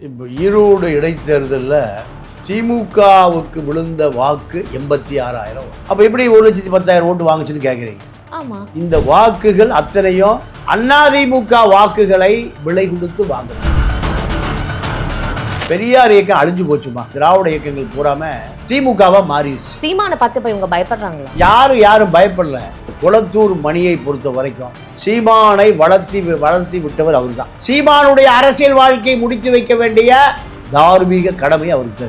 இப்போ ஈரோடு இடைத்தேர்தலில் திமுகவுக்கு விழுந்த வாக்கு எண்பத்தி ஆறாயிரம். அப்போ எப்படி ஒரு லட்சத்தி பத்தாயிரம் ஓட்டு வாங்குச்சுன்னு கேட்குறீங்க ஆமா. இந்த வாக்குகள் அத்தனையும் அதிமுக வாக்குகளை விலை கொடுத்து வாங்குறாங்க பெரியார் இயக்கம் அழிஞ்சு போச்சுமா? திராவிட இயக்கங்கள் பூராம திமுகவா மாறிடுச்சு. சீமானை பார்த்து இப்ப இவங்க பயப்படுறாங்களா? யாரும் யாரும் பயப்படல. குளத்தூர் மணியை பொறுத்த வரைக்கும் சீமானை வளர்த்தி வளர்த்தி விட்டவர் அவர்தான். சீமானுடைய அரசியல் வாழ்க்கையை முடித்து வைக்க வேண்டிய தார்மீக கடமை அவருக்கு.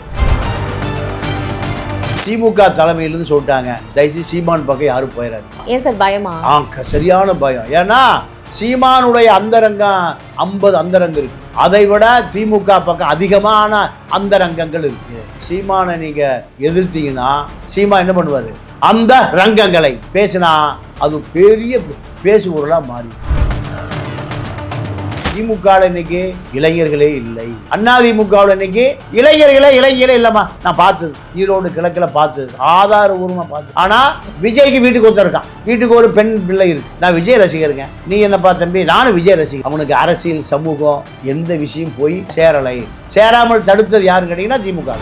திமுக தலைமையிலிருந்து சொல்லிட்டாங்க தயவுசெய்து சீமான் பக்கம் யாரும் போயிடாது ஏன் சார் பயமா? ஆ சரியான பயம். ஏன்னா சீமானுடைய அந்தரங்கம் ஐம்பது அந்தரங்கம் இருக்கு. அதை விட திமுக பக்கம் அதிகமான அந்த ரங்கங்கள் இருக்கு. சீமானை நீங்க எதிர்த்தீங்கன்னா சீமா என்ன பண்ணுவாரு? அந்த ரங்கங்களை பேசினா அது பெரிய பேசுபொருளாக மாறி திமுக இன்னைக்கு இளைஞர்களே இல்லை. அதிமுகவில் இன்னைக்கு இளைஞர்களே இளைஞர்களே இல்லைம்மா. நான் பார்த்தது. ஈரோடு கிழக்கில் பார்த்தது. ஆதாரபூர்வமாக பார்த்து ஆனால் விஜய்க்கு வீட்டுக்கு ஒருத்தன் இருக்கான். வீட்டுக்கு ஒரு பெண் பிள்ளை இருக்கு. நான் விஜய் ரசிகருங்க நீ என்னப்பா தம்பி? நானும் விஜய் ரசிகர். அவனுக்கு அரசியல் சமூகம் எந்த விஷயம் போய் சேரலை? சேராமல் தடுத்தது யாருன்னு கேட்டிங்கன்னா திமுக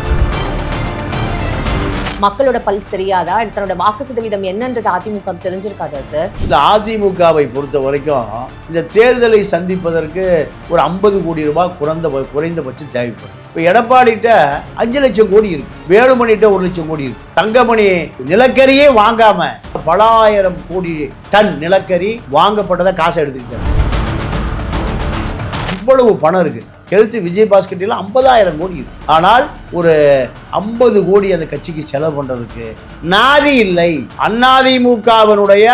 மக்களோட பல்ஸ் தெரியாதா? தன்னோட வாக்கு சதவீதம் என்னன்றது அதிமுக தெரிஞ்சிருக்காதா சார் இந்த அதிமுகவை பொறுத்த வரைக்கும் இந்த தேர்தலை சந்திப்பதற்கு ஒரு ஐம்பது கோடி ரூபாய் குறைந்த குறைந்தபட்சம் தேவைப்படும். இப்போ எடப்பாடிட்ட அஞ்சு லட்சம் கோடி இருக்கு. வேலுமணிட்ட ஒரு லட்சம் கோடி இருக்கு. தங்கமணி நிலக்கரியே வாங்காம பல ஆயிரம் கோடி டன் நிலக்கரி வாங்கப்பட்டதை காசை எடுத்துக்கிட்டாங்க இவ்வளவு பணம் இருக்குது ஹெல்த் விஜய் பாஸ்கெட்டில் ஐம்பதாயிரம் கோடி ஆனால் ஒரு ஐம்பது கோடி அந்த கட்சிக்கு செலவு பண்றதுக்கு நாதி இல்லை. அதிமுகவினுடைய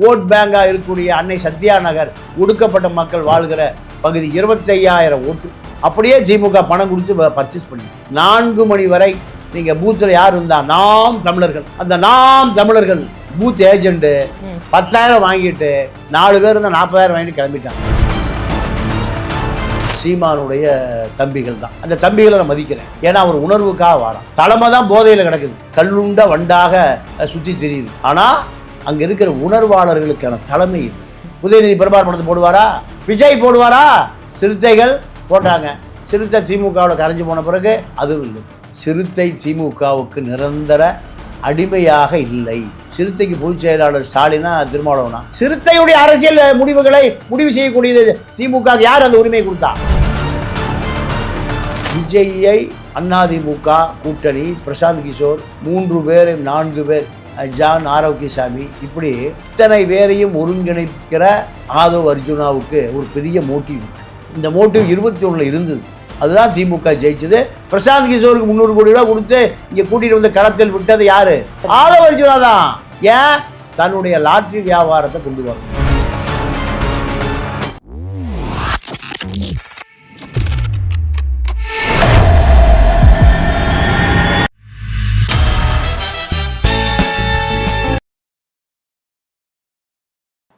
ஓட் பேங்கா இருக்கக்கூடிய அன்னை சத்யா நகர் ஒடுக்கப்பட்ட மக்கள் வாழ்கிற பகுதி இருபத்தையாயிரம் ஓட்டு. அப்படியே திமுக பணம் கொடுத்து பர்ச்சேஸ் பண்ணி. நான்கு மணி வரை நீங்க பூத்தில் யார் இருந்தா நாம் தமிழர்கள். அந்த நாம் தமிழர்கள் பூத் ஏஜென்ட் ம். பத்தாயிரம் வாங்கிட்டு நாலு பேர் இருந்தால் நாற்பதாயிரம் வாங்கிட்டு கிளம்பிட்டாங்க. சீமானுடைய தம்பிகள் தான். அந்த தம்பிகளை நான் மதிக்கிறேன். ஏன்னா அவர் உணர்வுக்காக வாரான். தலைமை தான் போதையில் கிடக்குது. கல்லுண்ட வண்டாக சுற்றி தெரியுது. ஆனால் அங்கே இருக்கிற உணர்வாளர்களுக்கான தலைமை உதயநிதி பிரபார் படத்தை போடுவாரா? விஜய் போடுவாரா? சிறுத்தைகள் போட்டாங்க. சிறுத்தை திமுகவில் கரைஞ்சு போன பிறகு அதுவும் இல்லை. சிறுத்தை திமுகவுக்கு நிரந்தர அடிமையாக இல்லை. சிறுத்தைக்கு பொதுச் செயலாளர் ஸ்டாலினா திருமாவளவனா. சிறுத்தையுடைய அரசியல் முடிவுகளை முடிவு செய்யக்கூடியது திமுக. யார் அந்த உரிமையை கொடுத்தா? விஜயை அதிமுக கூட்டணி பிரசாந்த் கிஷோர் மூன்று பேர் நான்கு பேர் ஜான் ஆரோக்கியசாமி. இப்படி இத்தனை பேரையும் ஒருங்கிணைக்கிற ஆதவ் அர்ஜுனாவுக்கு ஒரு பெரிய மோட்டிவ். இந்த மோட்டிவ் இருபத்தி ஒன்றில் இருந்தது. அதுதான் திமுக ஜெயிச்சது. பிரசாந்த் கிஷோருக்கு முந்நூறு கோடி ரூபா கொடுத்து இங்கே கூட்டிட்டு வந்து களத்தில் விட்டது யாரு? ஆதவ அர்ஜுனா தான். ஏன்? தன்னுடைய லாட்ரி வியாபாரத்தை கொண்டு வரணும்.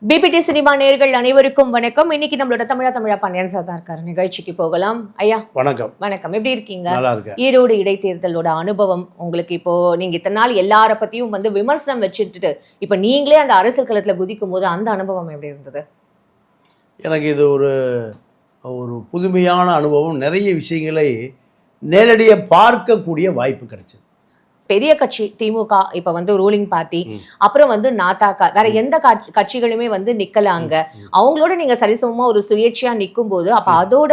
பிபிடி சினிமா நேர்கள் அனைவருக்கும் வணக்கம். இன்னைக்கு நம்மளோட தமிழா தமிழா பாண்டியன் சார் தான் இருக்காரு நிகழ்ச்சிக்கு போகலாம். ஐயா வணக்கம். வணக்கம். எப்படி இருக்கீங்க? ஈரோடு இடைத்தேர்தலோட அனுபவம் உங்களுக்கு இப்போ நீங்க இத்தனை நாள் எல்லார பத்தியும் வந்து விமர்சனம் வச்சுட்டு இப்ப நீங்களே அந்த அரசியல் களத்துல குதிக்கும் போது அந்த அனுபவம் எப்படி இருந்தது? எனக்கு இது ஒரு ஒரு புதுமையான அனுபவம். நிறைய விஷயங்களை நேரடியாக பார்க்கக்கூடிய வாய்ப்பு கிடைச்சது. பெரிய கட்சி திமுக இப்ப வந்து ரூலிங் பார்ட்டி. அப்புறம் வந்து நாத்தாக்கா வேற எந்த கட்சி- கட்சிகளுமே வந்து நிக்கலாங்க. அவங்களோட நீங்க சரிசமமா ஒரு சுயேட்சையா நிக்கும் போது அப்ப அதோட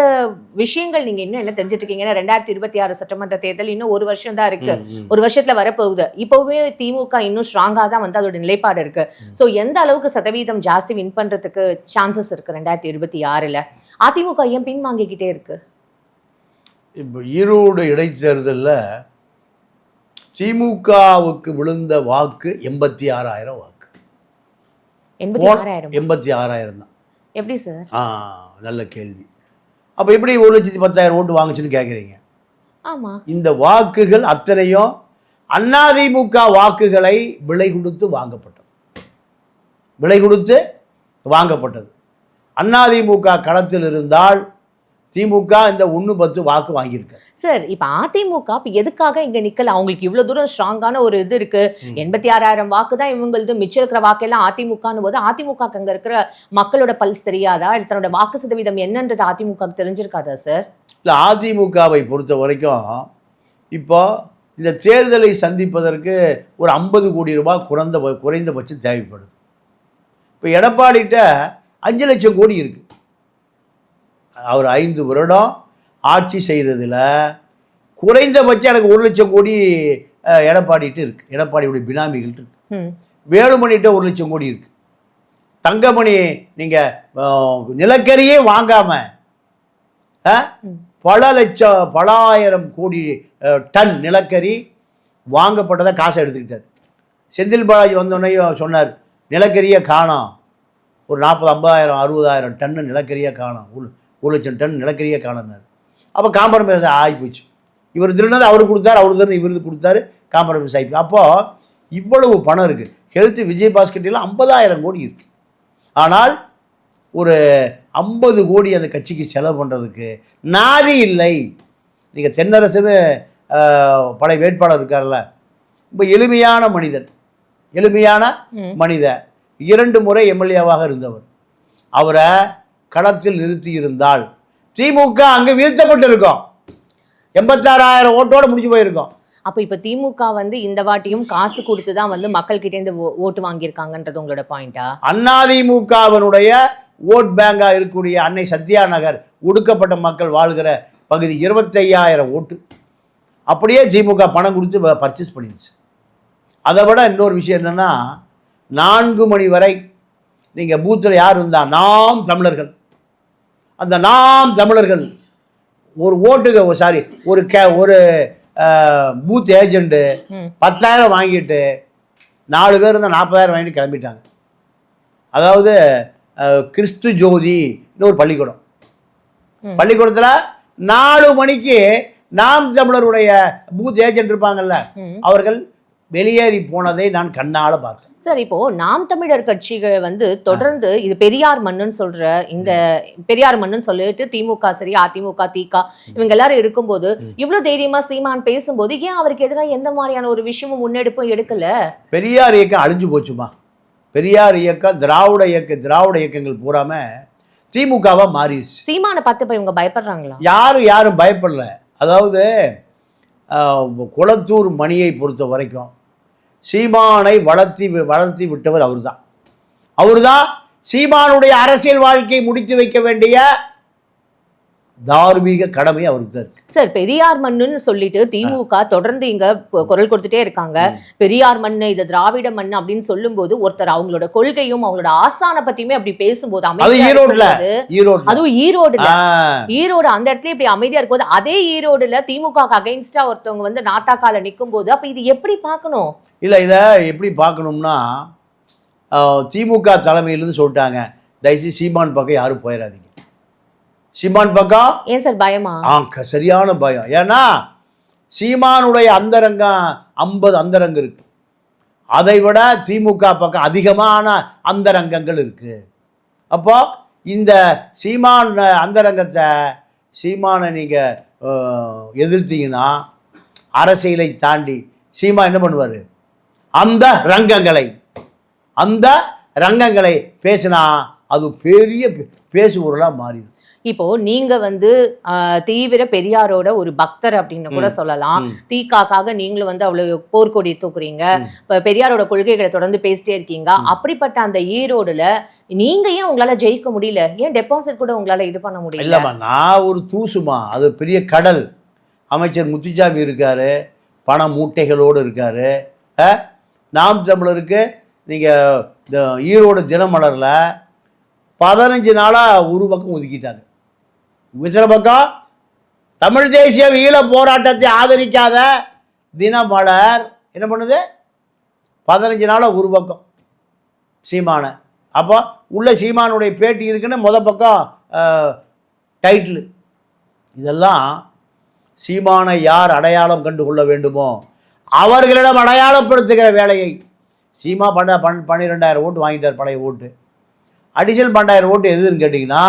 விஷயங்கள் நீங்க இன்னும் என்ன தெரிஞ்சுட்டு இருக்கீங்க ஏன்னா ரெண்டாயிரத்தி இருபத்தி ஆறு சட்டமன்ற தேர்தல் இன்னும் ஒரு வருஷம் தான் இருக்கு. ஒரு வருஷத்துல வரப்போகுது. இப்பவுமே திமுக இன்னும் ஸ்ட்ராங்கா தான் வந்து அதோட நிலைப்பாடு இருக்கு. சோ எந்த அளவுக்கு சதவீதம் ஜாஸ்தி வின் பண்றதுக்கு சான்சஸ் இருக்கு ரெண்டாயிரத்தி இருபத்தி ஆறுல? அதிமுக ஏன் பின்வாங்கிக்கிட்டே இருக்கு? இப்போ ஈரோடு இடைத்தேர்தலில் திமுகவுக்கு விழுந்த வாக்கு எண்பத்தி ஆறாயிரம் வாக்கு. எண்பத்தி ஆறாயிரம். தான். எப்படி சார்? ஆ நல்ல கேள்வி. அப்போ எப்படி ஒரு லட்சத்தி பத்தாயிரம் ஓட்டு வாங்குச்சுன்னு கேட்குறீங்க ஆமா. இந்த வாக்குகள் அத்தனையும் அதிமுக வாக்குகளை விலை கொடுத்து வாங்கப்பட்டது. விலை கொடுத்து வாங்கப்பட்டது. அதிமுக களத்தில் இருந்தால் திமுக இந்த ஒன்று பத்து வாக்கு வாங்கியிருக்கு. சார் இப்ப அதிமுக இப்ப எதுக்காக இங்க நிக்கல? அவங்களுக்கு இவ்வளவு தூரம் ஸ்ட்ராங்கான ஒரு இது இருக்கு. எண்பத்தி ஆறாயிரம் வாக்கு தான் இவங்களது மிச்சம் இருக்கிற வாக்கெல்லாம் அதிமுகன்னு போது அதிமுக அங்க இருக்கிற மக்களோட பல்ஸ் தெரியாதா? தன்னோட வாக்கு சதவீதம் என்னன்றது அதிமுக க்கு தெரிஞ்சிருக்காதா சார்? இல்லை அதிமுகவை பொறுத்த வரைக்கும் இப்போ இந்த தேர்தலை சந்திப்பதற்கு ஒரு ஐம்பது கோடி ரூபாய் குறைந்த குறைந்தபட்சம் தேவைப்படுது. இப்போ எடப்பாடிகிட்ட அஞ்சு லட்சம் கோடி இருக்கு. அவர் ஐந்து வருடம் ஆட்சி செய்ததில் குறைந்தபட்சம் எனக்கு ஒரு லட்சம் கோடி அஹ், எடப்பாடிகிட்ட இருக்கு எடப்பாடியுடைய பினாமிகள்கிட்ட இருக்கு. வேலுமணிகிட்ட ஒரு லட்சம் கோடி இருக்கு தங்கமணி நீங்கள் நிலக்கரியே வாங்காம ஆ? ம். பல லட்சம் பல ஆயிரம் கோடி டன் நிலக்கரி வாங்கப்பட்டதை காசை எடுத்துக்கிட்டார் செந்தில் பாலாஜி வந்தோடனேயும் சொன்னார் நிலக்கரியை காணோம் ஒரு நாற்பது ஐம்பதாயிரம் அறுபதாயிரம் டன்னு நிலக்கரியை காணோம் ஒரு லட்சம் டன் நிலக்கரியை காணோம்னார் அப்போ காம்ப்ரமைஸ் ஆகி போச்சு. இவர் திருடினது அவர் கொடுத்தாரு அவர் திருநது இவருக்கு கொடுத்தாரு காம்ப்ரமைஸ் ஆகி அப்போது இவ்வளவு பணம் இருக்குது ஹெல்த் விஜய் பாஸ்கெட்டில் ஐம்பதாயிரம் கோடி இருக்குது ஆனால் ஒரு ஐம்பது கோடி அந்த கட்சிக்கு செலவு பண்ணுறதுக்கு நாதி இல்லை. நீங்கள் தென்னரசுன்னு பழைய வேட்பாளர் இருக்கார்ல ரொம்ப எளிமையான மனிதன். எளிமையான ம். மனிதன். இரண்டு முறை எம்எல்ஏவாக இருந்தவர். அவரை களத்தில் நிறுத்தி இருந்தால் திமுக அங்கே வீழ்த்தப்பட்டிருக்கும். எண்பத்தாறாயிரம் ஓட்டோட முடிஞ்சு போயிருக்கோம். அப்ப இப்ப திமுக வந்து இந்த வாட்டியும் காசு கொடுத்து தான் வந்து மக்கள் கிட்ட இருந்து ஓட்டு வாங்கியிருக்காங்கன்றது உங்களோட பாயிண்டா அதிமுகவினுடைய ஓட் பேங்கா இருக்கக்கூடிய அன்னை சத்யா நகர் ஒடுக்கப்பட்ட மக்கள் வாழ்கிற பகுதி இருபத்தையாயிரம் ஓட்டு. அப்படியே திமுக பணம் கொடுத்து பர்ச்சேஸ் பண்ணிடுச்சு. அதை விட இன்னொரு விஷயம் என்னன்னா நான்கு மணி வரை நீங்கள் பூத்தில் யார் இருந்தா நாம் தமிழர்கள். அந்த நாம் தமிழர்கள் ஒரு ஓட்டுக்கு சாரி ஒரு கே ஒரு பூத் ஏஜெண்ட்டு. பத்தாயிரம் வாங்கிட்டு நாலு பேர் இருந்தால் நாற்பதாயிரம் வாங்கிட்டு கிளம்பிட்டாங்க அதாவது கிறிஸ்து ஜோதின்னு ஒரு பள்ளிக்கூடம். பள்ளிக்கூடத்தில் நாலு மணிக்கு நாம் தமிழருடைய பூத் ஏஜென்ட் இருப்பாங்கல்ல. அவர்கள் வெளியேறி போனதை நான் கண்ணால பார்த்தேன். சார் இப்போ நாம் தமிழர் கட்சிகள் வந்து தொடர்ந்து இது பெரியார் மண்ணுன்னு சொல்ற இந்த பெரியார் மண்ணுன்னு சொல்லிட்டு திமுக சரி அதிமுக திக இவங்க எல்லாரும் இருக்கும்போது இவ்வளவு தைரியமா சீமான் பேசும்போது ஏன் அவருக்கு எதிராக எந்த மாதிரியான ஒரு விஷயமும் முன்னெடுப்பும் எடுக்கல? பெரியார் இயக்கம் அழிஞ்சு போச்சுமா? பெரியார் இயக்கம் திராவிட இயக்க திராவிட இயக்கங்கள் பூராம திமுகவா மாறிடுச்சு. சீமானை பார்த்து இப்ப இவங்க பயப்படுறாங்களா? யாரும் யாரும் பயப்படல. அதாவது குளத்தூர் மணியை பொறுத்த வரைக்கும் சீமானை வளர்த்தி வி- வளர்த்தி விட்டவர் அவர்தான். அவர்தான் சீமானுடைய அரசியல் வாழ்க்கையை முடித்து வைக்க வேண்டிய தார்மீக கடமை அவருக்கு தான் இருக்கு. சார் பெரியார் மண்ணுன்னு சொல்லிட்டு திமுக தொடர்ந்து இங்க குரல் கொடுத்துட்டே இருக்காங்க. பெரியார் மண்ணு இது திராவிட மண்ணு அப்படின்னு சொல்லும்போது ஒருத்தர் அவங்களோட கொள்கையும் அவங்களோட ஆசான பத்தியுமே அப்படி பேசும்போது ஈரோடுல அதுவும் ஈரோடுல. ஈரோடு அந்த இடத்துல இப்படி அமைதியா இருக்கும்போது அதே ஈரோடுல திமுக அகைன்ஸ்டா ஒருத்தவங்க வந்து நாத்தாக்கால நிக்கும் போது அப்ப இது எப்படி பார்க்கணும்? இல்லை இதை எப்படி பார்க்கணும்னா திமுக தலைமையிலேருந்து சொல்லிட்டாங்க. தயவுசெய்து சீமான் பக்கம் யாரும் போயிடாதீங்க. சீமான் பக்கம் ஏன் சார் பயமா? ஆ சரியான பயம். ஏன்னா சீமானுடைய அந்தரங்கம் ஐம்பது அந்தரங்கம் இருக்கு. அதை விட திமுக பக்கம் அதிகமான அந்தரங்கங்கள் இருக்கு. அப்போ இந்த சீமான் அந்தரங்கத்தை சீமானை நீங்கள் எதிர்த்தீங்கன்னா அரசியலை தாண்டி சீமா என்ன பண்ணுவார்? அந்த ரங்கங்களை அந்த ரங்கங்களை பேசினா அது பெரிய பேசுபொருளாக மாறிடும். இப்போ நீங்க வந்து தீவிர பெரியாரோட ஒரு பக்தர் அப்படின்னு கூட சொல்லலாம். ம். தீகாக்காக நீங்களும் வந்து அவ்வளவு போர்க்கொடி தூக்குறீங்க. இப்ப பெரியாரோட கொள்கைகளை தொடர்ந்து பேசிட்டே இருக்கீங்க. அப்படிப்பட்ட அந்த ஈரோடுல நீங்க ஏன் உங்களால ஜெயிக்க முடியல? ஏன் டெபாசிட் கூட உங்களால இது பண்ண முடியல? இல்லைம்மா நான் ஒரு தூசுமா அது பெரிய கடல். அமைச்சர் முத்துச்சாமி இருக்காரு. பண மூட்டைகளோடு இருக்காரு. நாம் தமிழருக்கு நீங்கள் இந்த ஈரோடு தினமலரில் பதினஞ்சு நாளாக ஒரு பக்கம் ஒதுக்கிட்டாங்க. இத்தனை பக்கம் தமிழ் தேசிய ஈழ போராட்டத்தை ஆதரிக்காத தினமலர் என்ன பண்ணுது? பதினஞ்சு நாளாக ஒரு பக்கம் சீமானை. அப்போ உள்ள சீமானுடைய பேட்டி இருக்குன்னு முத பக்கம் டைட்டில் இதெல்லாம் சீமானை யார் அடையாளம் கண்டுகொள்ள வேண்டுமோ அவர்களிடம் அடையாளப்படுத்துகிற வேலையை சீமா பண்ண பன் பன்னிரெண்டாயிரம் ஓட்டு வாங்கிட்டார் பழைய ஓட்டு. அடிஷனல் பன்னெண்டாயிரம் ஓட்டு எதுன்னு கேட்டிங்கன்னா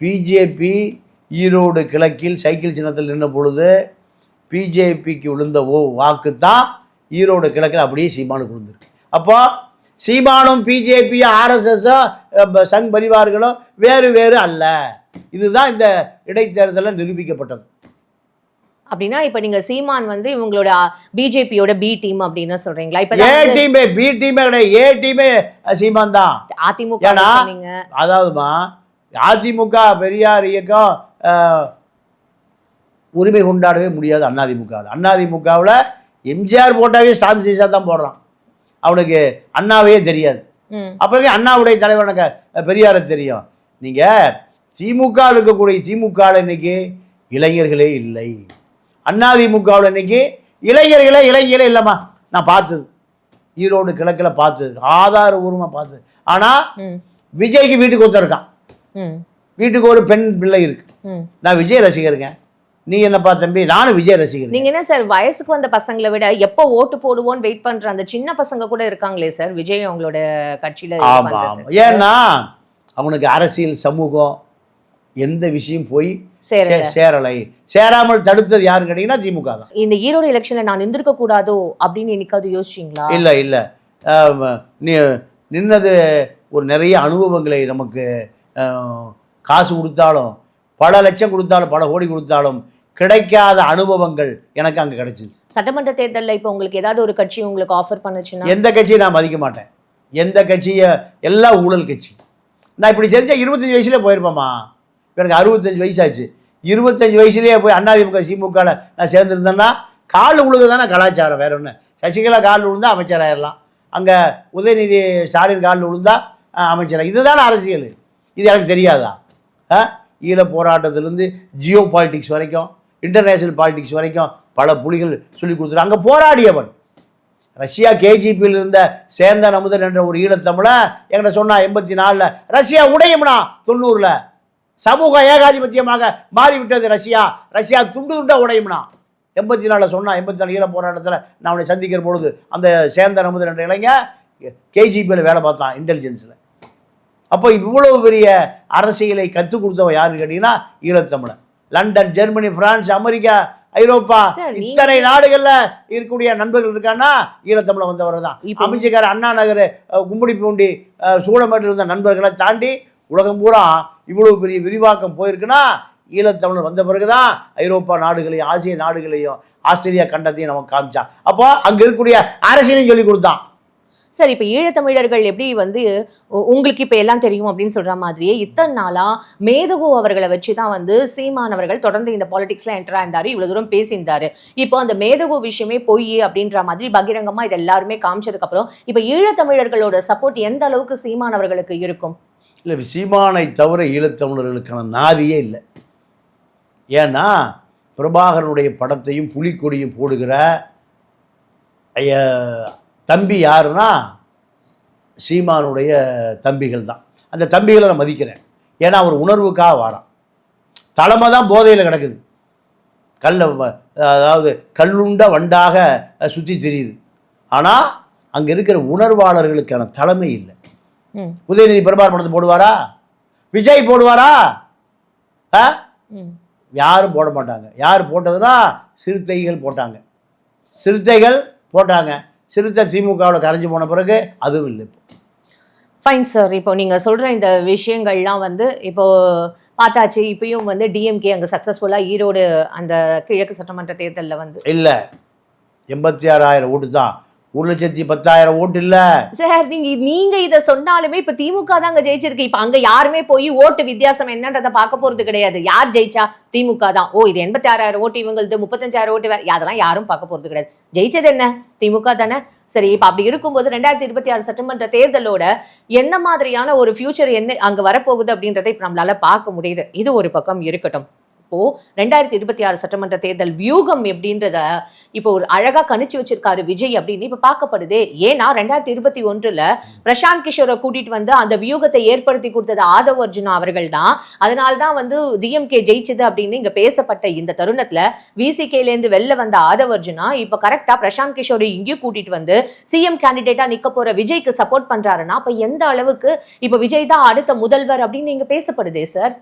பிஜேபி ஈரோடு கிழக்கில் சைக்கிள் சின்னத்தில் நின்ற பொழுது பிஜேபிக்கு விழுந்த ஓ வாக்கு தான் ஈரோடு கிழக்கில் அப்படியே சீமானுக்கு விழுந்திருக்கு. அப்போ சீமானும் பிஜேபி ஆர்எஸ்எஸ்ஸோ சங் பரிவார்களும் வேறு வேறு அல்ல. இதுதான் இந்த இடைத்தேர்தலில் நிரூபிக்கப்பட்டது. அப்படின்னா இப்ப நீங்க சீமான் வந்து இவங்களோட பிஜேபியோட பி டீம் அப்படின்னு சொல்றீங்களா? இப்ப ஏ டீமே பி டீமே கிடையாது. ஏ டீமே சீமான் தான் அதிமுக ஏன்னா- அதாவதுமா அதிமுக பெரியார் இயக்கம் உரிமை கொண்டாடவே முடியாது அதிமுக அதிமுகவில் எம்ஜிஆர் போட்டாவே ஸ்டாம்பி சீசா தான் போடுறான். அவனுக்கு அண்ணாவையே தெரியாது. அப்புறம் அண்ணாவுடைய தலைவனுக்கு பெரியாரை தெரியும். நீங்கள் திமுக இருக்கக்கூடிய திமுகவில் இன்னைக்கு இளைஞர்களே இல்லை. அதிமுகவில் இன்னைக்கு இளைஞர்களே இளைஞர்களே இல்லைம்மா. நான் பார்த்தது. ஈரோடு கிழக்கில் பார்த்தது. ஆதாரபூர்வமாக பார்த்தது. ஆனால் விஜய்க்கு வீட்டுக்கு இருக்கான். ம் வீட்டுக்கு ஒரு பெண் பிள்ளை இருக்கு. நான் விஜய் ரசிகருங்க. நீ என்னப்பா தம்பி? நானும் விஜய் ரசிகர் நீங்க என்ன சார் வயசுக்கு வந்த பசங்களை விட எப்போ ஓட்டு போடுவோன்னு வெயிட் பண்ற அந்த சின்ன பசங்க கூட இருக்காங்களே சார் விஜய் அவங்களோட கட்சியில. ஆமாம் ஏன்னா அவனுக்கு அரசியல் சமூகம் எந்த விஷயம் போய் சேரலை. சேராமல் தடுத்தது யாருன்னு கேட்டீங்கன்னா திமுக தான். இந்த ஈரோடு எலெக்ஷன்ல நான் நின்றுக்க கூடாதோ அப்படின்னு என்னைக்காவது யோசிச்சீங்களா? இல்லை இல்லை. நின்னது ஒரு நிறைய அனுபவங்களை நமக்கு காசு கொடுத்தாலும் பல லட்சம் கொடுத்தாலும் பல கோடி கொடுத்தாலும் கிடைக்காத அனுபவங்கள் எனக்கு அங்கே கிடைச்சிது. சட்டமன்ற தேர்தல்ல இப்ப உங்களுக்கு ஏதாவது ஒரு கட்சி உங்களுக்கு ஆஃபர் பண்ணுச்சுன்னா? எந்த கட்சியை நான் மதிக்க மாட்டேன். எந்த கட்சியை எல்லா ஊழல் கட்சி. நான் இப்படி செஞ்ச இருபத்தஞ்சி வயசுல போயிருப்பேம்மா. எனக்கு அறுபத்தஞ்சு வயசாச்சு. இருபத்தஞ்சு வயசுலேயே போய் அண்ணாதிமுக திமுகவில் நான் சேர்ந்துருந்தேன்னா கால் உழுகு தானே கலாச்சாரம் வேற ஒன்று சசிகலா காலில் விழுந்தா அமைச்சராயிடலாம் அங்கே உதயநிதி ஸ்டாலின் காலில் விழுந்தா அஹ், அமைச்சரா. இதுதானே அரசியல். இது எனக்கு தெரியாதா? ஆ? ஈழ போராட்டத்திலேருந்து ஜியோ பாலிட்டிக்ஸ் வரைக்கும் இன்டர்நேஷனல் பாலிட்டிக்ஸ் வரைக்கும் பல புலிகள் சொல்லி கொடுத்துரு அங்கே போராடியவன். ரஷ்யா கேஜிபியில் இருந்த சேந்தன் அமுதன் என்ற ஒரு ஈழத்தமிழை என்கிட்ட சொன்னா எண்பத்தி நாலில் ரஷ்யா உடையும்னா தொண்ணூறில். சமூக ஏகாதிபத்தியமாக மாறிவிட்டது ரஷ்யா. ரஷ்யா துண்டு துண்டா உடையும்னா எண்பத்தி நாலில் சொன்னா எண்பத்தி நாலு ஈழ போராட்டத்தில் நான் அவனை சந்திக்கிற பொழுது அந்த சேந்தன் அமுதன் என்ற இளைஞன் கேஜிபியில் வேலை பார்த்தான் இன்டெலிஜென்ஸில் அப்போ இவ்வளவு பெரிய அரசியலை கற்றுக் கொடுத்தவன் யாருன்னு கேட்டீங்கன்னா ஈழத்தமிழன் லண்டன் ஜெர்மனி பிரான்ஸ் அமெரிக்கா ஐரோப்பா இத்தனை நாடுகள்ல இருக்கக்கூடிய நண்பர்கள் இருக்கான்னா ஈழத்தமிழ வந்தவர் தான் அமைச்சர் அண்ணா நகர் கும்படி பூண்டி அஹ், சூளமேட்டில் இருந்த நண்பர்களை தாண்டி உலகம் பூரா இவ்வளவு பெரிய விரிவாக்கம் போயிருக்குன்னா ஈழத்தமிழர் வந்த பிறகுதான் ஐரோப்பா நாடுகளையும் ஆசிய நாடுகளையும் ஆஸ்திரேலியா கண்டத்தையும் நமக்கு காமிச்சான். அப்போ அங்க இருக்கக்கூடிய அரசியலையும் சொல்லி கொடுத்தான். சார் இப்போ ஈழத்தமிழர்கள் எப்படி வந்து உங்களுக்கு இப்போ எல்லாம் தெரியும் அப்படின்னு சொல்கிற மாதிரியே இத்தனை நாளாக மேதகு அவர்களை வச்சு தான் வந்து சீமான் அவர்கள் தொடர்ந்து இந்த பாலிட்டிக்ஸில் என்டரா இருந்தார். இவ்வளோ தூரம் பேசியிருந்தார். இப்போ அந்த மேதகு விஷயமே பொய் அப்படின்ற மாதிரி பகிரங்கமாக இது எல்லாருமே காமிச்சதுக்கப்புறம் இப்போ ஈழத்தமிழர்களோட சப்போர்ட் எந்த அளவுக்கு சீமான் அவர்களுக்கு இருக்கும்? இல்லை சீமானை தவிர ஈழத்தமிழர்களுக்கான நாதியே இல்லை. ஏன்னா பிரபாகரனுடைய படத்தையும் புலிக்கொடியும் போடுகிற தம்பி யாருன்னா சீமானுடைய தம்பிகள் தான். அந்த தம்பிகளை நான் மதிக்கிறேன். ஏன்னா அவர் உணர்வுக்காக வாரான். தலைமை தான் போதையில் கிடக்குது. கல்ல அதாவது கல்லுண்ட வண்டாக சுற்றி தெரியுது. ஆனால் அங்கே இருக்கிற உணர்வாளர்களுக்கான தலைமை இல்லை. உதயநிதி பிரபார் படத்தை போடுவாரா? விஜய் போடுவாரா? ஆ. யாரும் போட மாட்டாங்க. யார் போட்டதுன்னா சிறுத்தைகள் போட்டாங்க. சிறுத்தைகள் போட்டாங்க. சிறுத்தை திமுகவில் கரைஞ்சு போன பிறகு அதுவும் இல்லை ஃபைன் சார் இப்போ நீங்க சொல்ற இந்த விஷயங்கள்லாம் வந்து இப்போ பார்த்தாச்சு இப்பயும் வந்து டிஎம்கே அங்க சக்சஸ்ஃபுல்லா ஈரோடு அந்த கிழக்கு சட்டமன்ற தேர்தல்ல வந்து. இல்லை. எண்பத்தி ஆறாயிரம் ஓட்டு தான். ஒரு லட்சத்தி பத்தாயிரம் ஓட்டு இல்ல. சார் நீங்க நீங்க இத சொன்னாலுமே இப்ப திமுக தான் அங்க ஜெயிச்சிருக்கு. இப்ப அங்க யாருமே போய் ஓட்டு வித்தியாசம் என்னன்றத பார்க்க போறது கிடையாது. யார் ஜெயிச்சா திமுக தான்? ஓ இது எண்பத்தி ஆறாயிரம் ஓட்டு இவங்களுக்கு முப்பத்தஞ்சாயிரம் ஓட்டு வேற. அதெல்லாம் யாரும் பார்க்க போறது கிடையாது. ஜெயிச்சது என்ன? திமுக தானே? சரி இப்ப அப்படி இருக்கும்போது ரெண்டாயிரத்தி இருபத்தி ஆறு சட்டமன்ற தேர்தலோட என்ன மாதிரியான ஒரு ஃபியூச்சர் என்ன அங்க வரப்போகுது அப்படின்றத இப்ப நம்மளால பார்க்க முடியுது. இது ஒரு பக்கம் இருக்கட்டும். இப்போது ரெண்டாயிரத்தி இருபத்தி ஆறு சட்டமன்ற தேர்தல் வியூகம் எப்படின்றத இப்போ ஒரு அழகா கணிச்சு வச்சிருக்காரு விஜய் அப்படின்னு இப்போ பார்க்கப்படுதே. ஏன்னா ரெண்டாயிரத்தி இருபத்தி ஒன்றுல பிரசாந்த் கிஷோரை கூட்டிட்டு வந்து அந்த வியூகத்தை ஏற்படுத்தி கொடுத்தது ஆதவ் அர்ஜுனா அவர்கள் தான். அதனால தான் வந்து டிஎம்கே ஜெயிச்சது அப்படின்னு இங்க பேசப்பட்ட இந்த தருணத்துல விசிகேலேருந்து வெளில வந்த ஆதவ் அர்ஜுனா இப்போ கரெக்டா பிரசாந்த் கிஷோரை இங்கேயும் கூட்டிட்டு வந்து சிஎம் கேண்டிடேட்டாக நிற்க போகிற விஜய்க்கு சப்போர்ட் பண்றாருன்னா அப்போ எந்த அளவுக்கு இப்போ விஜய் தான் அடுத்த முதல்வர் அப்படின்னு இங்கே பேசப்படுதே சார்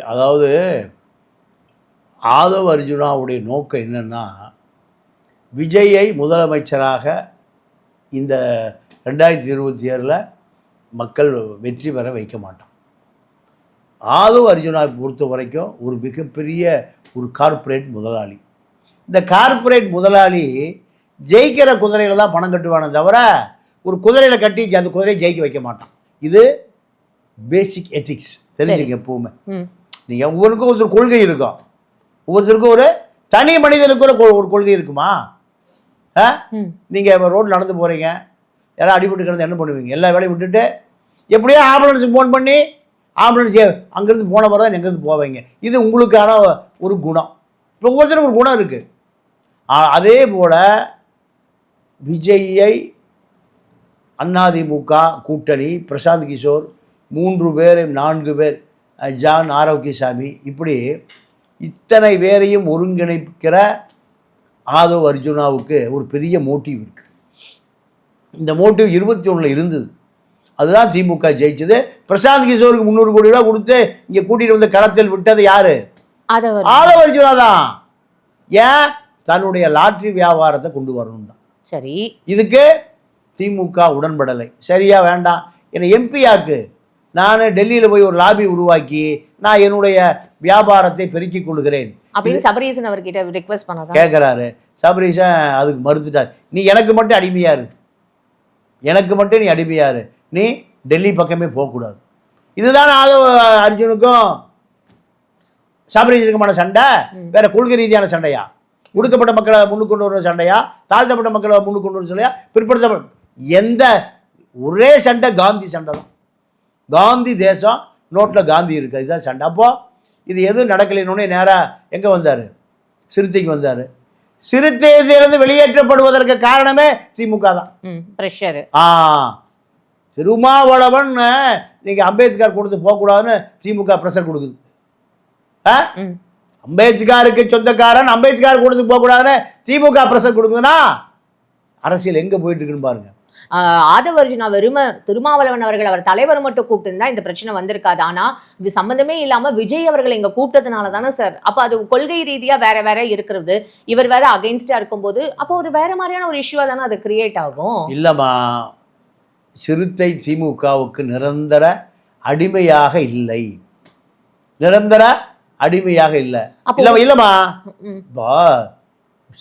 அதாவது ஆதவ் அர்ஜுனாவுடைய நோக்கம் என்னன்னா விஜயை முதலமைச்சராக இந்த ரெண்டாயிரத்தி இருபத்தி ஏழில் மக்கள் வெற்றி பெற வைக்க மாட்டான். ஆதவ் அர்ஜுனாவை பொறுத்த வரைக்கும் ஒரு மிகப்பெரிய ஒரு கார்ப்பரேட் முதலாளி. இந்த கார்ப்பரேட் முதலாளி ஜெயிக்கிற குதிரையில தான் பணம் கட்டுவானே தவிர ஒரு குதிரையில கட்டி அந்த குதிரையை ஜெயிக்க வைக்க மாட்டான். இது பேசிக் எத்திக்ஸ் தெரிஞ்சுங்க எப்பவுமே. நீங்கள் ஒவ்வொருக்கும் ஒருத்தர் கொள்கை இருக்கும் ஒவ்வொருத்தருக்கும் ஒரு தனி மனிதனுக்கு ஒரு ஒரு கொள்கை இருக்குமா? ஆ? நீங்கள் ரோட்டில் நடந்து போகிறீங்க யாராவது அடிபட்டு கிடந்து என்ன பண்ணுவீங்க? எல்லா வேலையும் விட்டுட்டு எப்படியோ ஆம்புலன்ஸுக்கு ஃபோன் பண்ணி ஆம்புலன்ஸ் அங்கேருந்து போன மாதிரி தான் எங்கேருந்து போவீங்க. இது உங்களுக்கான ஒரு குணம். இப்போ ஒவ்வொருத்தருக்கும் ஒரு குணம் இருக்குது அதே போல் விஜயை அதிமுக கூட்டணி பிரசாந்த் கிஷோர் மூன்று பேர் நான்கு பேர் ஜான் ஆரோக்கியசாமி இப்படி இத்தனை பேரையும் ஒருங்கிணைக்கிற ஆதவ் அர்ஜுனாவுக்கு ஒரு பெரிய மோட்டிவ் இருக்கு. இந்த மோட்டிவ் இருபத்தி ஒன்றில் இருந்தது. அதுதான் திமுக ஜெயிச்சது. பிரசாந்த் கிஷோருக்கு முந்நூறு கோடி ரூபா கொடுத்து இங்கே கூட்டிகிட்டு வந்து களத்தில் விட்டது யாரு? ஆதவ் அர்ஜுனா தான். ஏன்? தன்னுடைய லாட்ரி வியாபாரத்தை கொண்டு வரணும் தான். சரி. இதுக்கு திமுக உடன்படலை. சரியா? வேண்டாம். என்னை எம்பியாக்கு நான் டெல்லியில் போய் ஒரு லாபி உருவாக்கி நான் என்னுடைய வியாபாரத்தை பெருக்கிக் கொள்கிறேன். அப்படின்னு சபரீசன் அவர்கிட்ட ரிக்வெஸ்ட் பண்ணதான் கேட்குறாரு சபரீஷன் அதுக்கு மறுத்துட்டார். நீ எனக்கு மட்டும் அடிமையா இரு. எனக்கு மட்டும் நீ அடிமையா இரு. நீ டெல்லி பக்கமே போகக்கூடாது. இதுதான் ஆதவ அர்ஜுனுக்கும் சபரீஷனுக்குமான சண்டை. வேற கொள்கை ரீதியான சண்டையா? ஒடுக்கப்பட்ட மக்களை முன்னுக்கு கொண்டு வர சண்டையா? தாழ்த்தப்பட்ட மக்களை முன்னுக்கு கொண்டு வர சண்டையா? பிற்படுத்தப்பட்ட எந்த ஒரே சண்டை காந்தி சண்டை தான் காந்தி தேசம் நோட்டில் காந்தி இருக்கு. இதுதான் சண்டை. அப்போ இது எதுவும் நடக்கலைன்னு நேராக எங்கே வந்தார்? சிறுத்தைக்கு வந்தார். சிறுத்தையிலிருந்து வெளியேற்றப்படுவதற்கு காரணமே திமுக தான். ஆ திருமாவளவன் நீங்கள் அம்பேத்கர் கொடுத்து போகக்கூடாதுன்னு திமுக ப்ரெஷர் கொடுக்குது. ஆ? அம்பேத்கருக்கு சொந்தக்காரன் அம்பேத்கர் கொடுத்து போகக்கூடாதுன்னு திமுக ப்ரெஷர் கொடுக்குதுன்னா அரசியல் எங்கே போயிட்டு இருக்குன்னு பாருங்க. ஆஹ் ஆதவ அர்ஜுனா வெறும திருமாவளவன் அவர்கள் அவர் தலைவர் மட்டும் கூப்பிட்டு இந்த பிரச்சனை வந்திருக்காது. ஆனா இது சம்பந்தமே இல்லாம விஜய் அவர்கள் இங்க கூப்பிட்டதுனால தானே சார். அப்ப அது கொள்கை ரீதியா வேற வேற இருக்கிறது. இவர் வேற அகைன்ஸ்டா இருக்கும்போது அப்போ ஒரு வேற மாதிரியான ஒரு இஷ்யூவா தானே அது கிரியேட் ஆகும். இல்லைம்மா சிறுத்தை திமுகவுக்கு நிரந்தர அடிமையாக இல்லை. நிரந்தர அடிமையாக இல்லை. இல்லை இல்லைம்மா இப்போ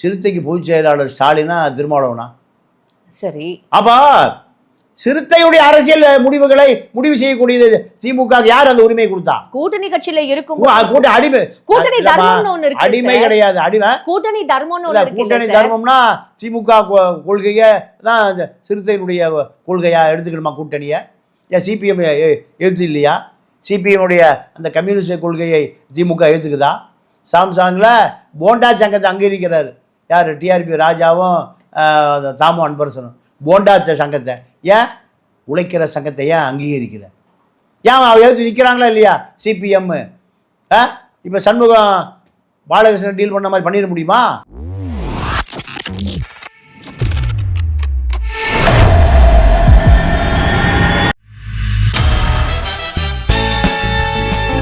சிறுத்தைக்கு பொதுச் செயலாளர் ஸ்டாலினா திருமாவளவனா? சரி. அப்போ சிறுத்தையுடைய அரசியல் முடிவுகளை முடிவு செய்யக்கூடியது திமுக யார் அந்த உரிமையை கொடுத்தா? கூட்டணி கட்சியில இருக்கும் ஓ, அது கூட்ட அடிமை. கூட்டணி தர்மம்னு அடிமை. கிடையாது. அடிமை. கூட்டணி தர்மம்னு இல்ல கூட்டணி தர்மம்னா திமுக கொள்கையை தான் சிறுத்தையினுடைய கொள்கையா எடுத்துக்கணுமா கூட்டணியை? ஏன் சிபிஎம் எழுத்து இல்லையா? சிபிஎம்முடைய அந்த கம்யூனிஸ்ட் கொள்கையை திமுக ஏற்றுக்குதா சாம்சாங்கில் போண்டா சங்கத்தை அங்கீகரிக்கிறார். யார்? டிஆர்பி ராஜாவும் தாமோ அன்பரசனும் போண்டா சங்கத்தை. ஏன்? உழைக்கிற சங்கத்தை ஏன் அங்கீகரிக்கல? ஏன் அவன் எழுத்து நிற்கிறாங்களா இல்லையா? சிபிஎம் ஆ? இப்போ சண்முகம் பாலகிருஷ்ணன் டீல் பண்ண மாதிரி பண்ணிட முடியுமா?